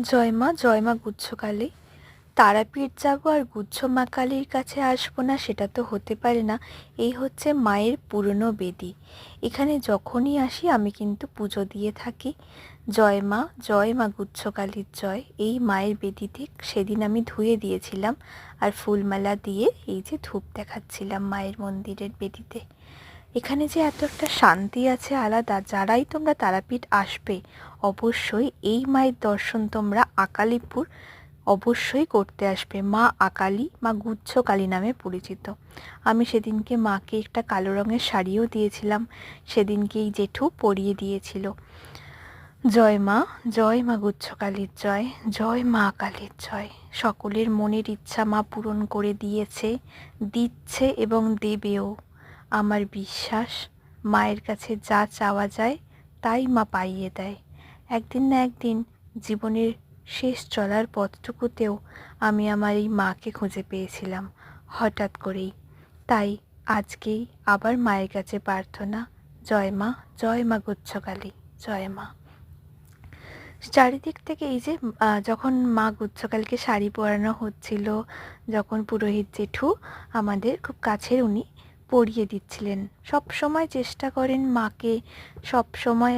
জয় মা জয় মা গুচ্ছকালী। তারাপীঠ যাব আর গুচ্ছ মা কালীর কাছে আসব না, সেটা তো হতে পারে না। এই হচ্ছে মায়ের পুরনো বেদি। এখানে যখনই আসি, আমি কিন্তু পুজো দিয়ে থাকি। জয় মা জয় মা গুচ্ছকালীর জয়। এই মায়ের বেদিতে সেদিন আমি ধুয়ে দিয়েছিলাম আর ফুলমালা দিয়ে এই যে ধূপ দেখাচ্ছিলাম মায়ের মন্দিরের বেদিতে। এখানে যে এত একটা শান্তি আছে আলাদা, যারাই তোমরা তারাপীঠ আসবে, অবশ্যই এই মায়ের দর্শন তোমরা আকালিপুর অবশ্যই করতে আসবে। মা আকালি, মা গুচ্ছকালী নামে পরিচিত। আমি সেদিনকে মাকে একটা কালো রঙের শাড়িও দিয়েছিলাম, সেদিনকেই জেঠু পরিয়ে দিয়েছিল। জয় মা জয় মা গুচ্ছকালীর জয় জয় মা কালীর জয়। সকলের মনের ইচ্ছা মা পূরণ করে দিয়েছে, দিচ্ছে এবং দেবেও। আমার বিশ্বাস, মায়ের কাছে যা চাওয়া যায়, তাই মা পাইয়ে দেয়। একদিন না একদিন জীবনের শেষ চলার পথটুকুতেও আমি আমার এই মাকে খুঁজে পেয়েছিলাম, হঠাৎ করেই। তাই আজকেই আবার মায়ের কাছে প্রার্থনা, জয় মা জয় মা গুচ্ছকালী, জয় মা। চারিদিক থেকে এই যে যখন মা গুচ্ছকালকে শাড়ি পরানো হচ্ছিল, যখন পুরোহিত জেঠু আমাদের খুব কাছের উনি পরিয়ে দিচ্ছিলেন। সব সময় চেষ্টা করেন মাকে সব সময়